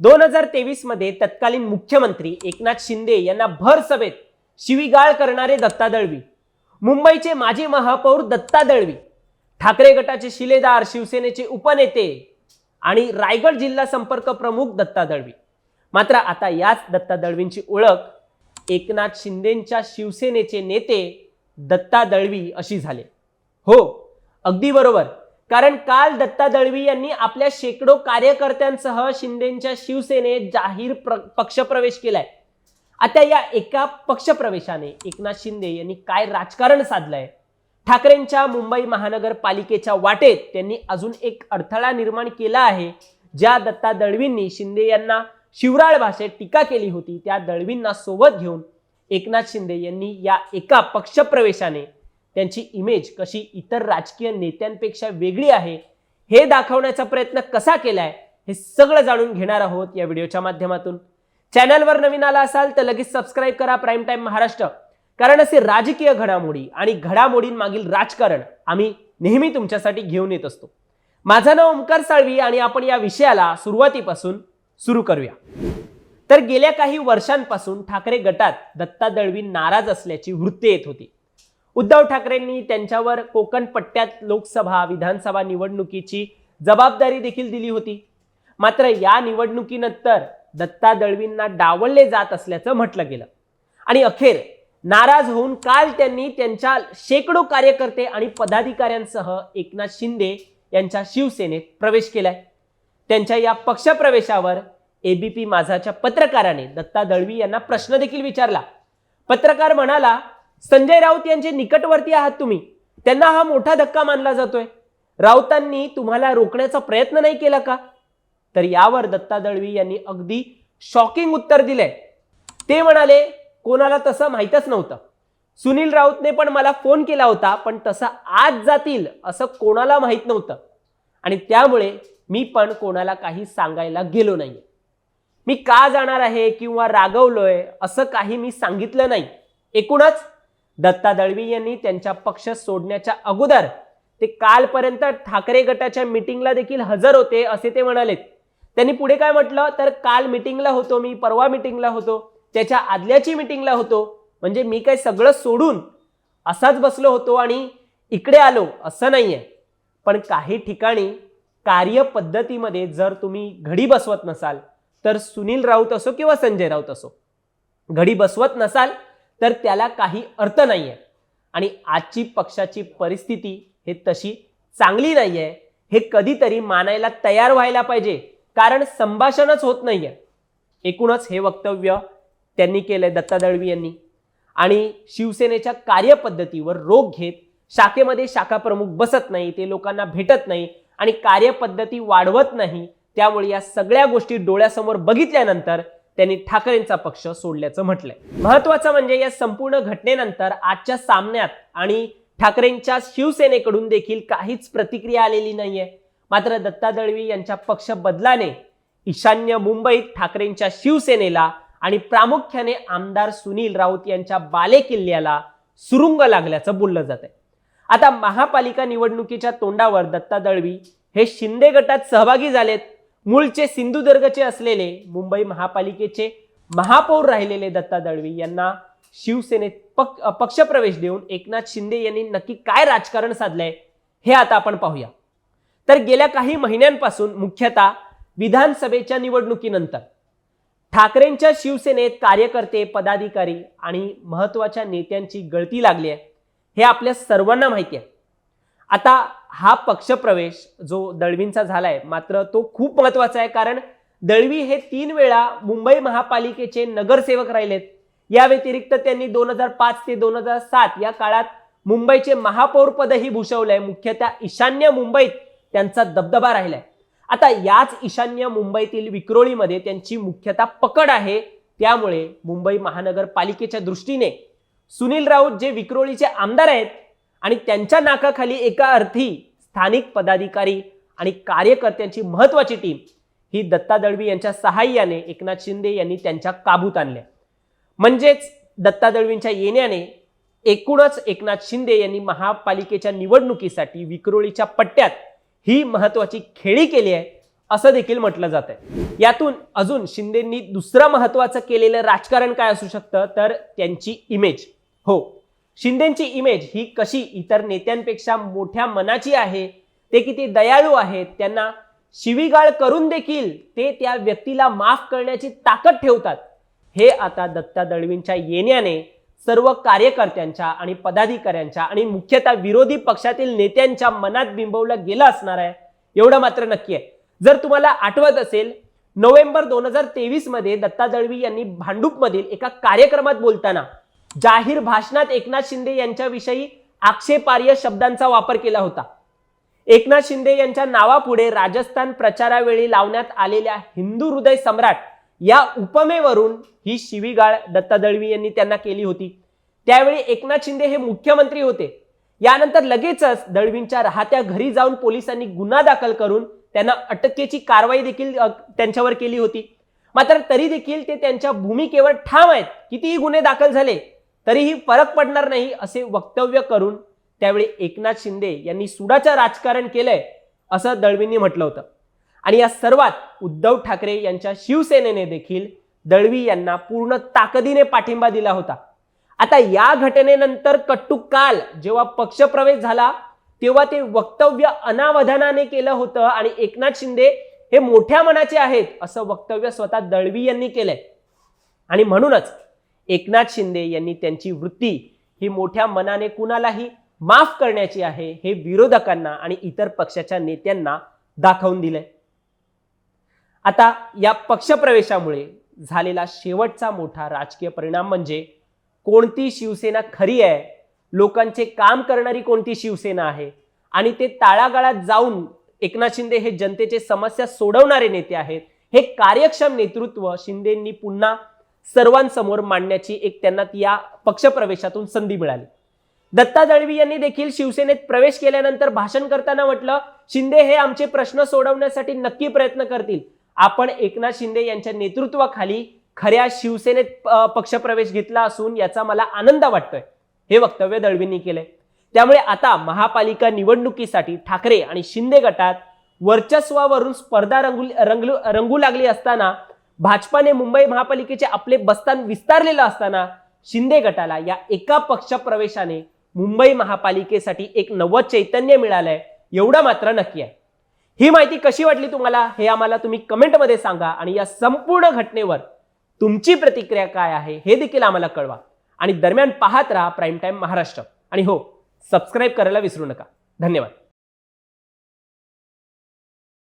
दोन हजार तेवीसमध्ये तत्कालीन मुख्यमंत्री एकनाथ शिंदे यांना भर सभेत शिवीगाळ करणारे दत्ता दळवी मुंबईचे माजी महापौर दत्ता दळवी ठाकरे गटाचे शिलेदार शिवसेनेचे उपनेते आणि रायगड जिल्हा संपर्क प्रमुख दत्ता दळवी. मात्र आता याच दत्ता दळवींची ओळख एकनाथ शिंदेच्या शिवसेनेचे नेते दत्ता दळवी अशी झाले. हो अगदी बरोबर. कारण काल दत्ता दळवी यांनी आपल्या शेकडो कार्यकर्त्यांसह शिंदेच्या शिवसेनेत जाहीर प्र पक्षप्रवेश केलाय. आता या एका पक्षप्रवेशाने एकनाथ शिंदे यांनी काय राजकारण साधलंय? ठाकरेंच्या मुंबई महानगरपालिकेच्या वाटेत त्यांनी अजून एक अडथळा निर्माण केला आहे ज्या दत्ता दळवींनी शिंदे यांना शिवराळ भाषेत टीका केली होती त्या दळवींना सोबत घेऊन एकनाथ शिंदे यांनी या एका पक्षप्रवेशाने त्यांची इमेज कशी इतर राजकीय नेत्यांपेक्षा वेगळी आहे हे दाखवण्याचा प्रयत्न कसा केलाय हे सगळं जाणून घेणार आहोत या व्हिडिओच्या माध्यमातून. चॅनलवर नवीन आला असाल तर लगेच सबस्क्राईब करा प्राईम टाइम महाराष्ट्र. कारण असे राजकीय घडामोडी आणि घडामोडींमागील राजकारण आम्ही नेहमी तुमच्यासाठी घेऊन येत असतो. माझं नाव ओमकार साळवी आणि आपण या विषयाला सुरुवातीपासून सुरू करूया. तर गेल्या काही वर्षांपासून ठाकरे गटात दत्ता दळवी नाराज असल्याची वृत्ती येत होती. उद्धव ठाकरेंनी त्यांच्यावर कोकण पट्ट्यात लोकसभा विधानसभा निवडणुकीची जबाबदारी देखील दिली होती. मात्र या निवडणुकीनंतर दत्ता दळवींना डावलले जात असल्याचं म्हटलं गेलं. आणि अखेर नाराज होऊन काल त्यांनी त्यांच्या शेकडो कार्यकर्ते आणि पदाधिकाऱ्यांसह एकनाथ शिंदे यांच्या शिवसेनेत प्रवेश केलाय. त्यांच्या या पक्षप्रवेशावर एबीपी माझाच्या पत्रकाराने दत्ता दळवी यांना प्रश्न देखील विचारला. पत्रकार म्हणाला संजय राऊत यांचे निकटवर्ती आहात तुम्ही. त्यांना हा मोठा धक्का मानला जातोय. राऊतांनी तुम्हाला रोखण्याचा प्रयत्न नाही केला का? तर यावर दत्ता दळवी यांनी अगदी शॉकिंग उत्तर दिलंय. ते म्हणाले कोणाला तसं माहीतच नव्हतं. सुनील राऊतने पण मला फोन केला होता पण तसं आज जातील असं कोणाला माहीत नव्हतं. आणि त्यामुळे मी पण कोणाला काही सांगायला गेलो नाही मी का जाणार आहे किंवा रागवलोय असं काही मी सांगितलं नाही. एकूणच दत्ता दळवी यांनी त्यांच्या पक्ष सोडण्याच्या अगोदर ते कालपर्यंत ठाकरे गटाच्या मिटिंगला देखील हजर होते असे ते म्हणालेत त्यांनी पुढे काय म्हटलं? तर काल मिटिंगला होतो मी परवा मिटिंगला होतो त्याच्या आदल्याची मिटिंगला होतो. म्हणजे मी काय सगळं सोडून असाच बसलो होतो आणि इकडे आलो असं नाही आहे पण काही ठिकाणी कार्यपद्धतीमध्ये जर तुम्ही घडी बसवत नसाल तर सुनील राऊत असो किंवा संजय राऊत असो घडी बसवत नसाल तर त्याला काही अर्थ नाहीये. आणि आजची पक्षाची परिस्थिती हे तशी चांगली नाही आहे हे कधीतरी मानायला तयार व्हायला पाहिजे. कारण संभाषणच होत नाहीये. एकूणच हे वक्तव्य त्यांनी केलंय दत्ता दळवी यांनी. आणि शिवसेनेच्या कार्यपद्धतीवर रोख घेत शाखेमध्ये शाखा प्रमुख बसत नाही ते लोकांना भेटत नाही आणि कार्यपद्धती वाढवत नाही त्यामुळे या सगळ्या गोष्टी डोळ्यासमोर बघितल्यानंतर त्यांनी ठाकरेंचा पक्ष सोडल्याचं म्हटलंय. महत्वाचं म्हणजे या संपूर्ण घटनेनंतर आजच्या सामन्यात आणि ठाकरेंच्या शिवसेनेकडून देखील काहीच प्रतिक्रिया आलेली नाहीये. मात्र दत्ता दळवी यांच्या पक्ष बदलाने ईशान्य मुंबईत ठाकरेंच्या शिवसेनेला आणि प्रामुख्याने आमदार सुनील राऊत यांच्या बालेकिल्ल्याला सुरुंग लागल्याचं बोललं जात आहे आता महापालिका निवडणुकीच्या तोंडावर दत्ता दळवी हे शिंदे गटात सहभागी झालेत. मूळचे सिंधुदुर्गचे असलेले मुंबई महापालिकेचे महापौर राहिलेले दत्ता दळवी यांना शिवसेनेत पक पक्षप्रवेश देऊन एकनाथ शिंदे यांनी नक्की काय राजकारण साधलंय हे आता आपण पाहूया. तर गेल्या काही महिन्यांपासून मुख्यतः विधानसभेच्या निवडणुकीनंतर ठाकरेंच्या शिवसेनेत कार्यकर्ते पदाधिकारी आणि महत्त्वाच्या नेत्यांची गळती लागली आहे हे आपल्या सर्वांना माहिती आहे. आता हा पक्षप्रवेश जो दळवींचा झालाय मात्र तो खूप महत्त्वाचा आहे. कारण दळवी हे तीन वेळा मुंबई महापालिकेचे नगरसेवक राहिलेत. या व्यतिरिक्त त्यांनी दोन हजार पाच ते दोन हजार सात या काळात मुंबईचे महापौर पदही भूषवलंय. मुख्यतः ईशान्य मुंबईत त्यांचा दबदबा राहिलाय. आता याच ईशान्य मुंबईतील विक्रोळीमध्ये त्यांची मुख्यतः पकड आहे. त्यामुळे मुंबई महानगरपालिकेच्या दृष्टीने सुनील राऊत जे विक्रोळीचे आमदार आहेत आणि त्यांच्या नाकाखाली एका अर्थी स्थानिक पदाधिकारी आणि कार्यकर्त्यांची महत्वाची टीम ही दत्ता दळवी यांच्या सहाय्याने एकनाथ शिंदे यांनी त्यांच्या काबूत आणल्या. म्हणजेच दत्ता दळवींच्या येण्याने एकूणच एकनाथ शिंदे यांनी महापालिकेच्या निवडणुकीसाठी विक्रोळीच्या पट्ट्यात ही महत्वाची खेळी केली आहे असं देखील म्हटलं जात आहे यातून अजून शिंदेंनी दुसरं महत्वाचं केलेलं राजकारण काय असू शकतं तर त्यांची इमेज हो. शिंदेची इमेज ही कशी इतर नेत्यांपेक्षा मोठ्या मनाची आहे ते किती दयाळू आहेत त्यांना शिवीगाळ करून देखील ते त्या व्यक्तीला माफ करण्याची ताकद ठेवतात. हे आता दत्ता दळवींच्या येण्याने सर्व कार्यकर्त्यांच्या आणि पदाधिकाऱ्यांच्या आणि मुख्यतः विरोधी पक्षातील नेत्यांच्या मनात बिंबवलं गेलं असणार आहे एवढं मात्र नक्की आहे. जर तुम्हाला आठवत असेल नोव्हेंबर दोन हजार तेवीसमध्ये दत्ता दळवी यांनी भांडूपमधील एका कार्यक्रमात बोलताना जाहीर भाषणात एकनाथ शिंदे यांच्याविषयी आक्षेपार्ह शब्दांचा वापर केला होता. एकनाथ शिंदे यांच्या नावापुढे राजस्थान प्रचारावेळी लावण्यात आलेल्या हिंदू हृदय सम्राट या उपमेवरून ही शिवीगाळ दत्ता दळवी यांनी त्यांना केली होती. त्यावेळी एकनाथ शिंदे हे मुख्यमंत्री होते. यानंतर लगेचच दळवींच्या राहत्या घरी जाऊन पोलिसांनी गुन्हा दाखल करून त्यांना अटकेची कारवाई देखील त्यांच्यावर केली होती. मात्र तरी देखील ते त्यांच्या भूमिकेवर ठाम आहेत. कितीही गुन्हे दाखल झाले तरीही फरक पडणार नाही असे वक्तव्य करून त्यावेळी एकनाथ शिंदे यांनी सुडाचं राजकारण केलंय असं दळवींनी म्हटलं होतं. आणि या सर्वात उद्धव ठाकरे यांच्या शिवसेनेने देखील दळवी यांना पूर्ण ताकदीने पाठिंबा दिला होता. आता या घटनेनंतर कट्टू काल जेव्हा पक्षप्रवेश झाला तेव्हा ते वक्तव्य अनावधानाने केलं होतं आणि एकनाथ शिंदे हे मोठ्या मनाचे आहेत असं वक्तव्य स्वतः दळवी यांनी केलंय. आणि म्हणूनच एकनाथ शिंदे यांनी त्यांची वृत्ती ही मोठ्या मनाने कुणालाही माफ करण्याची आहे हे विरोधकांना आणि इतर पक्षाच्या नेत्यांना दाखवून दिलंय. आता या पक्षप्रवेशामुळे झालेला शेवटचा मोठा राजकीय परिणाम म्हणजे कोणती शिवसेना खरी आहे लोकांचे काम करणारी कोणती शिवसेना आहे आणि ते ताळागाळात जाऊन एकनाथ शिंदे हे जनतेचे समस्या सोडवणारे नेते आहेत हे कार्यक्षम नेतृत्व शिंदेंनी पुन्हा सर्वांसमोर मांडण्याची एक त्यांना या पक्षप्रवेशातून संधी मिळाली. दत्ता दळवी यांनी देखील शिवसेनेत प्रवेश केल्यानंतर भाषण करताना म्हटलं शिंदे हे आमचे प्रश्न सोडवण्यासाठी नक्की प्रयत्न करतील. आपण एकनाथ शिंदे यांच्या नेतृत्वाखाली खऱ्या शिवसेनेत पक्षप्रवेश घेतला असून याचा मला आनंद वाटतोय. हे वक्तव्य दळवींनी केलंय. त्यामुळे आता महापालिका निवडणुकीसाठी ठाकरे आणि शिंदे गटात वर्चस्वावरून स्पर्धा रंगू रंगलू रंगू लागली असताना भाजपाने मुंबई महापालिकेचे आपले बस्तान विस्तारलेलं असताना शिंदे गटाला या एका पक्षप्रवेशाने मुंबई महापालिकेसाठी एक नवं चैतन्य मिळालंय एवढं मात्र नक्की आहे. ही माहिती कशी वाटली तुम्हाला हे आम्हाला तुम्ही कमेंटमध्ये सांगा आणि या संपूर्ण घटनेवर तुमची प्रतिक्रिया काय आहे हे देखील आम्हाला कळवा. आणि दरम्यान पाहत राहा प्राईम टाईम महाराष्ट्र. आणि हो सबस्क्राईब करायला विसरू नका. धन्यवाद.